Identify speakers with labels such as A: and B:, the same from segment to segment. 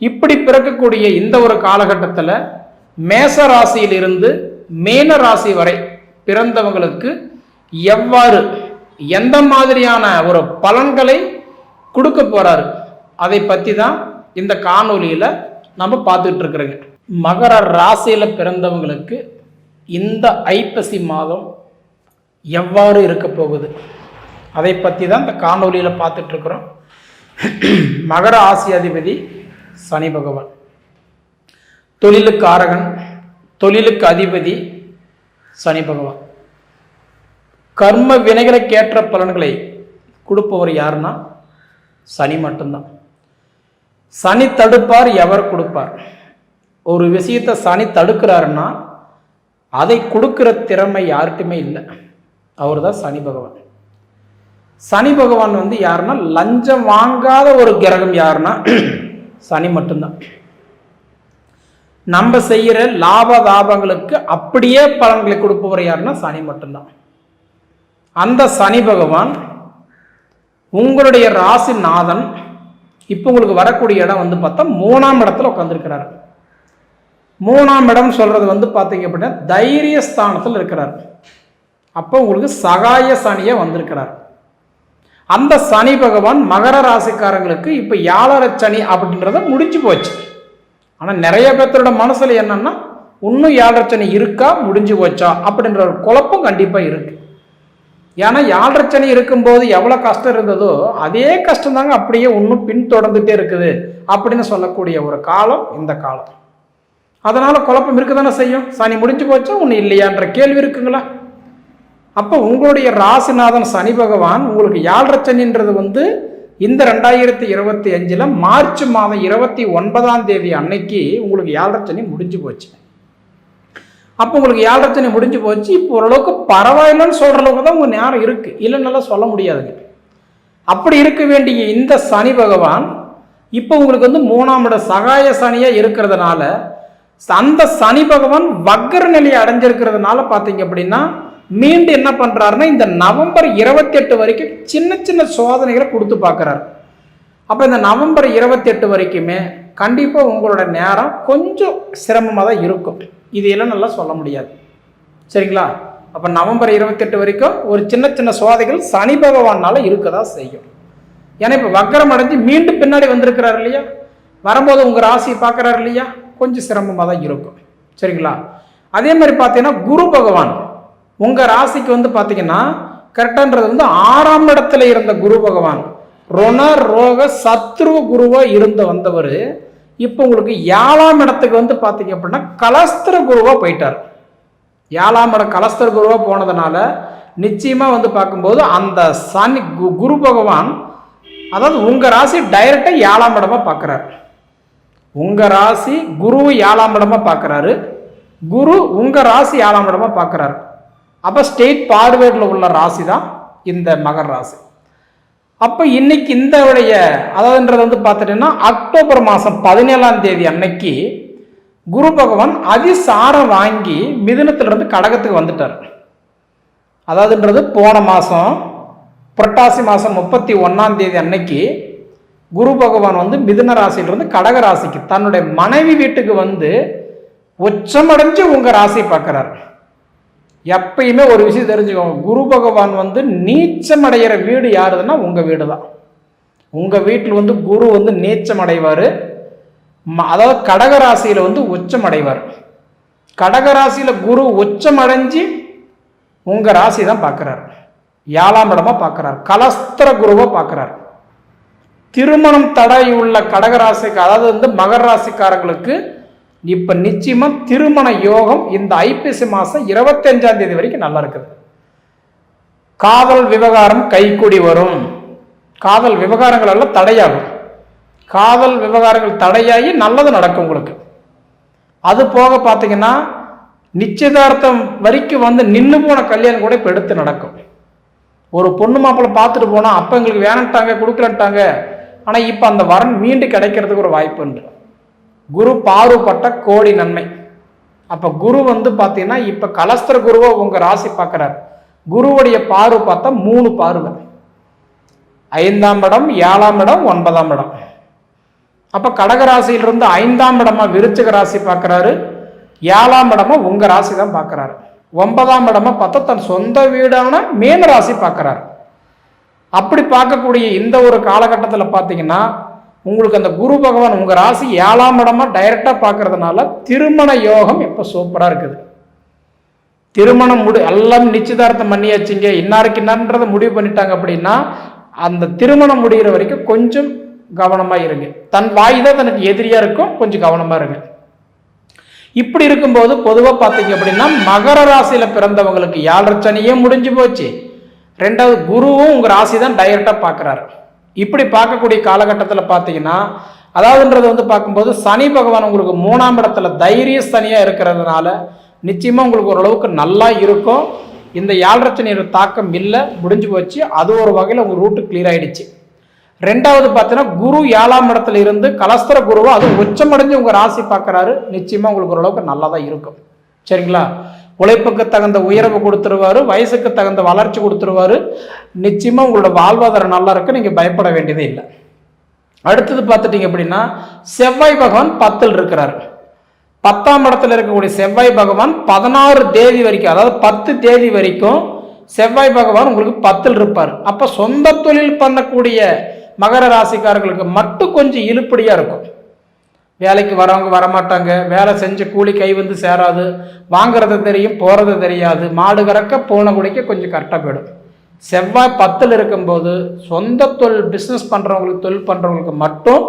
A: இப்படி பிறக்கக்கூடிய இந்த ஒரு காலகட்டத்தில் மேச ராசியிலிருந்து மேன ராசி வரை பிறந்தவங்களுக்கு எவ்வாறு எந்த மாதிரியான ஒரு பலன்களை கொடுக்க போறாரு அதை பற்றி தான் இந்த காணொலியில் நம்ம பார்த்துட்டு இருக்கிறோங்க. மகர ராசியில் பிறந்தவங்களுக்கு இந்த ஐப்பசி மாதம் எவ்வாறு இருக்க போகுது? அதை பற்றி தான் இந்த காணொலியில் பார்த்துட்டு இருக்கிறோம். மகர ஆசி அதிபதி சனி பகவான். தொழிலுக்கு ஆரகன் தொழிலுக்கு அதிபதி சனி பகவான். கர்ம வினைகளுக்கேற்ற பலன்களை கொடுப்பவர் யாருன்னா சனி மட்டும்தான். சனி தடுப்பார் எவர் கொடுப்பார். ஒரு விஷயத்தை சனி தடுக்கிறாருன்னா அதை கொடுக்கிற திறமை யாருக்குமே இல்லை. அவர் தான் சனி பகவான். சனி பகவான் வந்து யாருன்னா லஞ்சம் வாங்காத ஒரு கிரகம் யாருன்னா சனி மட்டும்தான். நம்ம செய்கிற லாப லாபங்களுக்கு அப்படியே பலன்களை கொடுப்பவர் யாருன்னா சனி மட்டும்தான். அந்த சனி பகவான் உங்களுடைய ராசி நாதன் இப்போ உங்களுக்கு வரக்கூடிய இடம் வந்து பார்த்தா மூணாம் இடத்துல உட்காந்துருக்கிறார் மூணாம் இடம் சொல்கிறது வந்து பார்த்தீங்க அப்படின்னா தைரிய ஸ்தானத்தில் இருக்கிறார். அப்போ உங்களுக்கு சகாய சனியே வந்திருக்கிறார். அந்த சனி பகவான் மகர ராசிக்காரங்களுக்கு இப்போ யாழர சனி அப்படின்றத முடிஞ்சு போச்சு. ஆனால் நிறைய பேர்த்தோட மனசில் என்னன்னா இன்னும் யாழர சனி இருக்கா? முடிஞ்சு போச்சா? அப்படின்ற ஒரு குழப்பம் கண்டிப்பாக இருக்கு. ஏன்னா யாழரை சனி இருக்கும்போது எவ்வளோ கஷ்டம் இருந்ததோ அதே கஷ்டம் தாங்க அப்படியே இன்னும் பின்தொடர்ந்துட்டே இருக்குது அப்படின்னு சொல்லக்கூடிய ஒரு காலம் இந்த காலம். அதனால குழப்பம் இருக்க தானே செய்யும்? சனி முடிஞ்சு போச்சா? ஒன்று இல்லையான்ற கேள்வி இருக்குங்களா? அப்போ உங்களுடைய ராசிநாதன் சனி பகவான் உங்களுக்கு யாழரை சனின்றது வந்து இந்த ரெண்டாயிரத்தி இருபத்தி அஞ்சில் மார்ச் மாதம் இருபத்தி ஒன்பதாம் தேதி அன்னைக்கு உங்களுக்கு யாழரை சனி முடிஞ்சு போச்சு. அப்போ உங்களுக்கு ஏழரை சனி முடிஞ்சு போச்சு. இப்போ ஓரளவுக்கு பரவாயில்லைன்னு சொல்கிற அளவுக்கு தான் உங்கள் நேரம் இருக்குது இல்லைன்னால சொல்ல முடியாதுங்க. அப்படி இருக்க வேண்டிய இந்த சனி பகவான் இப்போ உங்களுக்கு வந்து மூணாம் இட சகாய சனியாக இருக்கிறதுனால அந்த சனி பகவான் வக்கர நிலையை அடைஞ்சிருக்கிறதுனால பார்த்தீங்க அப்படின்னா மீண்டும் என்ன பண்ணுறாருன்னா இந்த நவம்பர் இருபத்தெட்டு வரைக்கும் சின்ன சின்ன சோதனைகளை கொடுத்து பார்க்குறாரு. அப்போ இந்த நவம்பர் இருபத்தெட்டு வரைக்குமே கண்டிப்பாக உங்களோட நேரம் கொஞ்சம் சிரமமாக தான் இருக்கும். இது எல்லாம் நல்லா சொல்ல முடியாது. சரிங்களா? அப்போ நவம்பர் இருபத்தெட்டு வரைக்கும் ஒரு சின்ன சின்ன சோதைகள் சனி பகவானால் இருக்க தான் செய்யும். ஏன்னா இப்போ வக்கரம் அடைஞ்சு மீண்டும் பின்னாடி வந்திருக்கிறார் இல்லையா? வரும்போது உங்கள் ராசியை பார்க்குறாரு இல்லையா? கொஞ்சம் சிரமமாக தான் இருக்கும். சரிங்களா? அதே மாதிரி பார்த்தீங்கன்னா குரு பகவான். உங்கள் ராசிக்கு வந்து பார்த்தீங்கன்னா கரெக்டான்றது வந்து ஆறாம் இடத்துல இருந்த குரு பகவான். ரொண ரோக சத்ரு குருவாக இருந்து வந்தவர். இப்போ உங்களுக்கு ஏழாம் இடத்துக்கு வந்து பார்த்தீங்க அப்படின்னா கலஸ்திர குருவாக போயிட்டார். ஏழாம் இடம் கலஸ்திர குருவாக போனதுனால நிச்சயமாக வந்து பார்க்கும்போது அந்த சனி கு- குரு பகவான் அதாவது உங்கள் ராசி டைரெக்டாக ஏழாம் இடமாக பார்க்குறாரு உங்கள் ராசி குரு ஏழாம் இடமாக பார்க்குறாரு குரு உங்கள் ராசி ஏழாம் இடமாக பார்க்குறாரு அப்போ ஸ்டேட் பார்வேர்டில் உள்ள ராசி தான் இந்த மகர் ராசி. அப்போ இன்னைக்கு இந்த உடைய அதாவதுன்றது வந்து பார்த்துட்டீங்கன்னா அக்டோபர் மாதம் பதினேழாம் தேதி அன்னைக்கு குரு பகவான் அதிசாரம் வாங்கி மிதுனத்திலிருந்து கடகத்துக்கு வந்துட்டார். அதாவதுன்றது போன மாதம் புரட்டாசி மாதம் முப்பத்தி ஒன்றாம் தேதி அன்னைக்கு குரு பகவான் வந்து மிதுன ராசியிலிருந்து கடக ராசிக்கு தன்னுடைய மனைவி வீட்டுக்கு வந்து உச்சமடைஞ்சு உங்கள் ராசியை பார்க்குறாரு. எப்பயுமே ஒரு விஷயம் தெரிஞ்சுக்கோங்க. குரு பகவான் வந்து நீச்சம் அடைகிற வீடு யாருதுன்னா உங்கள் வீடு தான் உங்கள் வீட்டில் வந்து குரு வந்து நீச்சம் அடைவார் ம- அதாவது கடகராசியில் வந்து உச்சம் அடைவார் கடக குரு உச்சம் அடைஞ்சு உங்கள் ராசி தான் பார்க்குறாரு ஏழாம் இடமா பார்க்கிறார் கலஸ்திர குருவை பார்க்குறாரு திருமணம் தடை உள்ள கடகராசிக்கு அதாவது வந்து மகர ராசிக்காரங்களுக்கு இப்ப நிச்சயமா திருமண யோகம் இந்த ஐப்பசி மாசம் இருபத்தஞ்சாம் தேதி வரைக்கும் நல்லா இருக்குது. காதல் விவகாரம் கைக்கூடி வரும். காதல் விவகாரங்கள் எல்லாம் தடையாகும். காதல் விவகாரங்கள் தடையாகி நல்லது நடக்கும் உங்களுக்கு. அது போக பார்த்தீங்கன்னா நிச்சயதார்த்தம் வரைக்கும் வந்து நின்று போன கல்யாணம் கூட இப்போ எடுத்து நடக்கும். ஒரு பொண்ணு மாப்பிள்ளை பார்த்துட்டு போனால் அப்போ எங்களுக்கு வேணட்டாங்க கொடுக்கலன்ட்டாங்க. ஆனால் இப்போ அந்த வரன் மீண்டு கிடைக்கிறதுக்கு ஒரு வாய்ப்புன்ற குரு பார்வைப்பட்ட கோடி நன்மை. அப்போ குரு வந்து பார்த்தீங்கன்னா இப்போ கலஸ்தர குருவை உங்கள் ராசி பார்க்குறாரு குருவுடைய பார்வை பார்த்தா மூணு பார்வை ஐந்தாம் இடம் ஏழாம் இடம் ஒன்பதாம் இடம். அப்போ கடகராசியிலிருந்து ஐந்தாம் இடமா விருச்சிக ராசி பார்க்குறாரு ஏழாம் இடமா உங்கள் ராசி தான் பார்க்குறாரு ஒன்பதாம் இடமா பார்த்தா தன் சொந்த வீடான மீன ராசி பார்க்குறாரு அப்படி பார்க்கக்கூடிய இந்த ஒரு காலகட்டத்தில் பார்த்தீங்கன்னா உங்களுக்கு அந்த குரு பகவான் உங்கள் ராசி ஏழாம் இடமா டைரெக்டாக பார்க்கறதுனால திருமண யோகம் இப்போ சூப்பராக இருக்குது? திருமணம் முடி எல்லாம் நிச்சயதார்த்தம் பண்ணியாச்சுங்க. இன்னாருக்கு இன்னார்ன்றதை முடிவு பண்ணிட்டாங்க அப்படின்னா அந்த திருமணம் முடிகிற வரைக்கும் கொஞ்சம் கவனமாக இருங்க. தன் வாய் தான் தனக்கு எதிரியாக இருக்கும் கொஞ்சம் கவனமாக இருங்க. இப்படி இருக்கும்போது பொதுவாக பார்த்தீங்க அப்படின்னா மகர ராசியில் பிறந்தவங்களுக்கு ஏழரை சனியே முடிஞ்சு போச்சு. ரெண்டாவது குருவும் உங்கள் ராசி தான் டைரெக்டாக பார்க்குறாரு. இப்படி பார்க்கக்கூடிய காலகட்டத்தில் பார்த்தீங்கன்னா அதாவதுன்றது வந்து பார்க்கும்போது சனி பகவான் உங்களுக்கு மூணாம் இடத்துல தைரிய சனியாக இருக்கிறதுனால நிச்சயமாக உங்களுக்கு ஓரளவுக்கு நல்லா இருக்கும். இந்த ஏழரை தாக்கம் இல்லை முடிஞ்சு போச்சு. அது ஒரு வகையில் உங்கள் ரூட்டு கிளியர் ஆகிடுச்சு ரெண்டாவது பார்த்தீங்கன்னா குரு ஏழாம் இடத்துல இருந்து கலஸ்தர குருவோ அது உச்சமடைஞ்சு உங்கள் ராசி பார்க்குறாரு. நிச்சயமாக உங்களுக்கு ஓரளவுக்கு நல்லா தான் இருக்கும். சரிங்களா? உழைப்புக்கு தகுந்த உயர்வு கொடுத்துருவாரு வயசுக்கு தகுந்த வளர்ச்சி கொடுத்துருவாரு. நிச்சயமாக உங்களோட வாழ்வாதாரம் நல்லா இருக்கு நீங்கள் பயப்பட வேண்டியதே இல்லை. அடுத்தது பார்த்துட்டீங்க அப்படின்னா செவ்வாய் பகவான் பத்தில் இருக்கிறார். பத்தாம் இடத்துல இருக்கக்கூடிய செவ்வாய் பகவான் பதினாறு தேதி வரைக்கும் அதாவது பத்து தேதி வரைக்கும் செவ்வாய் பகவான் உங்களுக்கு பத்தில் இருப்பார். அப்போ சொந்த தொழில் பண்ணக்கூடிய மகர ராசிக்காரர்களுக்கு மட்டும் கொஞ்சம் இழுப்படியாக இருக்கும். வேலைக்கு வரவங்க வரமாட்டாங்க. வேலை செஞ்ச கூலி கை வந்து சேராது. வாங்குறது தெரியும் போகிறது தெரியாது. மாடு கறக்க போன குடிக்க கொஞ்சம் கரெக்டாக போயிடும். செவ்வாய் பத்தில் இருக்கும்போது சொந்த தொழில் பிஸ்னஸ் பண்ணுறவங்களுக்கு தொழில் பண்ணுறவங்களுக்கு மட்டும்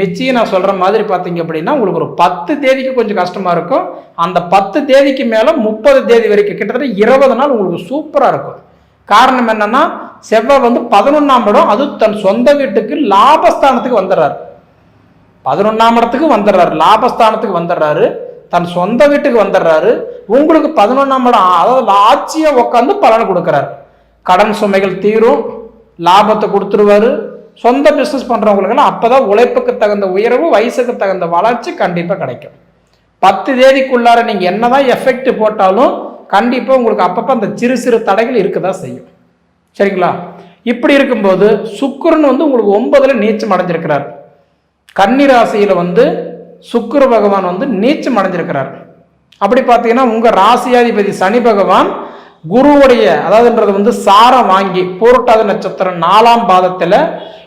A: நிச்சயம் நான் சொல்கிற மாதிரி பார்த்தீங்க அப்படின்னா உங்களுக்கு ஒரு பத்து தேதிக்கு கொஞ்சம் கஷ்டமாக இருக்கும். அந்த பத்து தேதிக்கு மேலே முப்பது தேதி வரைக்கும் கிட்டத்தட்ட இருபது நாள் உங்களுக்கு சூப்பராக இருக்கும். காரணம் என்னென்னா செவ்வாய் வந்து பதினொன்றாம் இடம் அது தன் சொந்த வீட்டுக்கு லாபஸ்தானத்துக்கு வந்துடுறாரு. பதினொன்றாம் இடத்துக்கு வந்துடுறாரு. லாபஸ்தானத்துக்கு வந்துடுறாரு. தன் சொந்த வீட்டுக்கு வந்துடுறாரு. உங்களுக்கு பதினொன்றாம் இடம் அதாவது ஆட்சியை உட்காந்து பலன் கொடுக்குறாரு. கடன் சுமைகள் தீரும் லாபத்தை கொடுத்துருவாரு. சொந்த பிஸ்னஸ் பண்ணுறவங்களுக்குலாம் அப்போ தான் உழைப்புக்கு தகுந்த உயர்வு வயசுக்கு தகுந்த வளர்ச்சி கண்டிப்பாக கிடைக்கும். பத்து தேதிக்குள்ளார நீங்கள் என்னதான் எஃபெக்ட் போட்டாலும் கண்டிப்பாக உங்களுக்கு அப்பப்போ அந்த சிறு சிறு தடைகள் இருக்க தான் செய்யும். சரிங்களா? இப்படி இருக்கும்போது சுக்குருன்னு வந்து உங்களுக்கு ஒன்பதுல நீச்சம் அடைஞ்சிருக்கிறார். கன்னி ராசியில் வந்து சுக்கர பகவான் வந்து நீச்சம் அடைஞ்சிருக்கிறார். அப்படி பார்த்தீங்கன்னா உங்கள் ராசியாதிபதி சனி பகவான் குருவுடைய அதாவதுன்றது வந்து சாரம் வாங்கி பூரட்டாத நட்சத்திரம் நாலாம் பாதத்தில்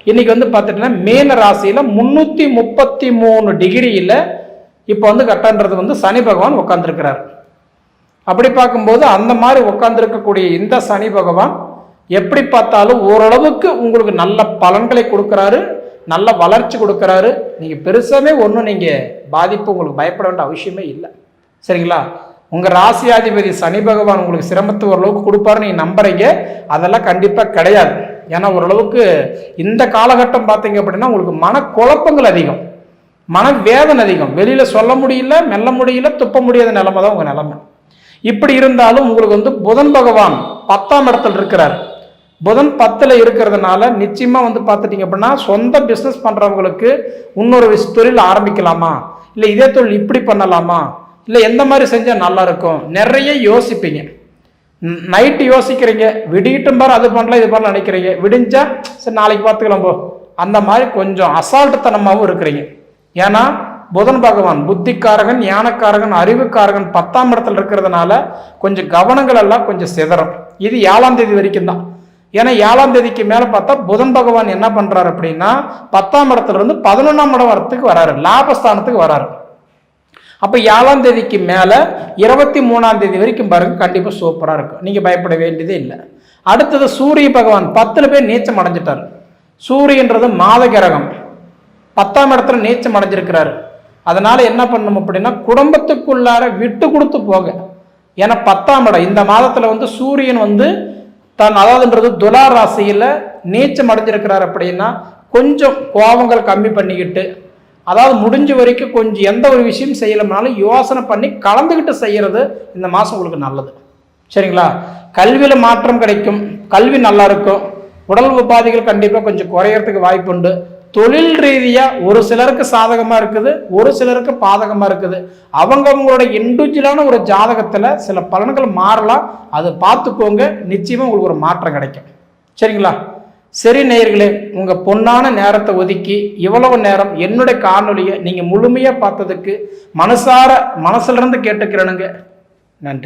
A: இன்னைக்கு வந்து பார்த்துட்டீங்கன்னா மீன ராசியில் முந்நூற்றி முப்பத்தி மூணு டிகிரியில் இப்போ வந்து கட்டன்றது வந்து சனி பகவான் உட்காந்துருக்கிறார் அப்படி பார்க்கும்போது அந்த மாதிரி உட்காந்துருக்கக்கூடிய இந்த சனி பகவான் எப்படி பார்த்தாலும் ஓரளவுக்கு உங்களுக்கு நல்ல பலன்களை கொடுக்குறாரு. நல்ல வளர்ச்சி கொடுக்குறாரு. நீங்கள் பெருசாகவே ஒன்றும் நீங்கள் பாதிப்பு உங்களுக்கு பயப்பட வேண்டிய அவசியமே இல்லை. சரிங்களா? உங்கள் ராசியாதிபதி சனி பகவான் உங்களுக்கு சிரமத்து ஓரளவுக்கு கொடுப்பாருன்னு நீங்கள் நம்புறீங்க. அதெல்லாம் கண்டிப்பாக கிடையாது. ஏன்னா ஓரளவுக்கு இந்த காலகட்டம் பார்த்தீங்க அப்படின்னா உங்களுக்கு மனக்குழப்பங்கள் அதிகம். மன வேதனை அதிகம். வெளியில் சொல்ல முடியல மெல்ல முடியல துப்ப முடியாத நிலமை தான் உங்கள் நிலமை. இப்படி இருந்தாலும் உங்களுக்கு வந்து புதன் பகவான் பத்தாம் இடத்துல இருக்கிறார். புதன் பத்தில் இருக்கிறதுனால நிச்சயமா வந்து பார்த்துட்டீங்க அப்படின்னா சொந்த பிஸ்னஸ் பண்ணுறவங்களுக்கு இன்னொரு தொழில் ஆரம்பிக்கலாமா? இல்லை இதே தொழில் இப்படி பண்ணலாமா? இல்லை எந்த மாதிரி செஞ்சால் நல்லா இருக்கும்? நிறைய யோசிப்பீங்க. நைட்டு யோசிக்கிறீங்க. விடியிட்டும் பாரு அது பண்ணலாம் இது பண்ணலாம் நினைக்கிறீங்க. விடிஞ்சா சரி நாளைக்கு பார்த்துக்கலாம் போ. அந்த மாதிரி கொஞ்சம் அசால்ட்டுத்தனமாகவும் இருக்கிறீங்க. ஏன்னா புதன் பகவான் புத்திக்காரகன் ஞானக்காரகன் அறிவுக்காரகன் பத்தாம் இடத்துல இருக்கிறதுனால கொஞ்சம் கவனங்கள் எல்லாம் கொஞ்சம் சிதறும். இது ஏழாம் தேதி வரைக்கும் தான். ஏன்னா ஏழாம் தேதிக்கு மேலே பார்த்தா புதன் பகவான் என்ன பண்றாரு அப்படின்னா பத்தாம் இடத்துல இருந்து பதினொன்றாம் இடம் வரத்துக்கு வராரு லாபஸ்தானத்துக்கு வராரு. அப்போ ஏழாம் தேதிக்கு மேலே இருபத்தி மூணாம் தேதி வரைக்கும் பாருங்க கண்டிப்பாக சூப்பராக இருக்கும். நீங்கள் பயப்பட வேண்டியதே இல்லை. அடுத்தது சூரிய பகவான் பத்தில் பேர் நீச்சம் அடைஞ்சிட்டார். சூரியன்றது மாத கிரகம். பத்தாம் இடத்துல நீச்சம் அடைஞ்சிருக்கிறாரு. அதனால் என்ன பண்ணணும் அப்படின்னா குடும்பத்துக்குள்ளார விட்டு கொடுத்து போக. ஏன்னா பத்தாம் இடம் இந்த மாதத்தில் வந்து சூரியன் வந்து தன் அதாவதுன்றது துலா ராசியில் நீச்சம் அடைஞ்சிருக்கிறார் அப்படின்னா கொஞ்சம் கோபங்கள் கம்மி பண்ணிக்கிட்டு அதாவது முடிஞ்ச வரைக்கும் கொஞ்சம் எந்த ஒரு விஷயம் செய்யலைனாலும் யோசனை பண்ணி கலந்துக்கிட்டு செய்கிறது இந்த மாதம் உங்களுக்கு நல்லது. சரிங்களா? கல்வியில் மாற்றம் கிடைக்கும். கல்வி நல்லா இருக்கும். உடல் உபாதைகள் கண்டிப்பாக கொஞ்சம் குறையறதுக்கு வாய்ப்புண்டு. தொழில் ரீதியாக ஒரு சிலருக்கு சாதகமாக இருக்குது ஒரு சிலருக்கு பாதகமாக இருக்குது. அவங்க அவங்களோட இண்டிவிஜுவலான ஒரு ஜாதகத்தில் சில பலன்கள் மாறலாம். அதை பார்த்துக்கோங்க. நிச்சயமாக உங்களுக்கு ஒரு மாற்றம் கிடைக்கும். சரிங்களா? சரி நேயர்களே உங்கள் பொன்னான நேரத்தை ஒதுக்கி இவ்வளவு நேரம் என்னுடைய காணொலியை நீங்கள் முழுமையாக பார்த்ததுக்கு மனசார மனசிலிருந்து கேட்டுக்கிறேனுங்க. நன்றி.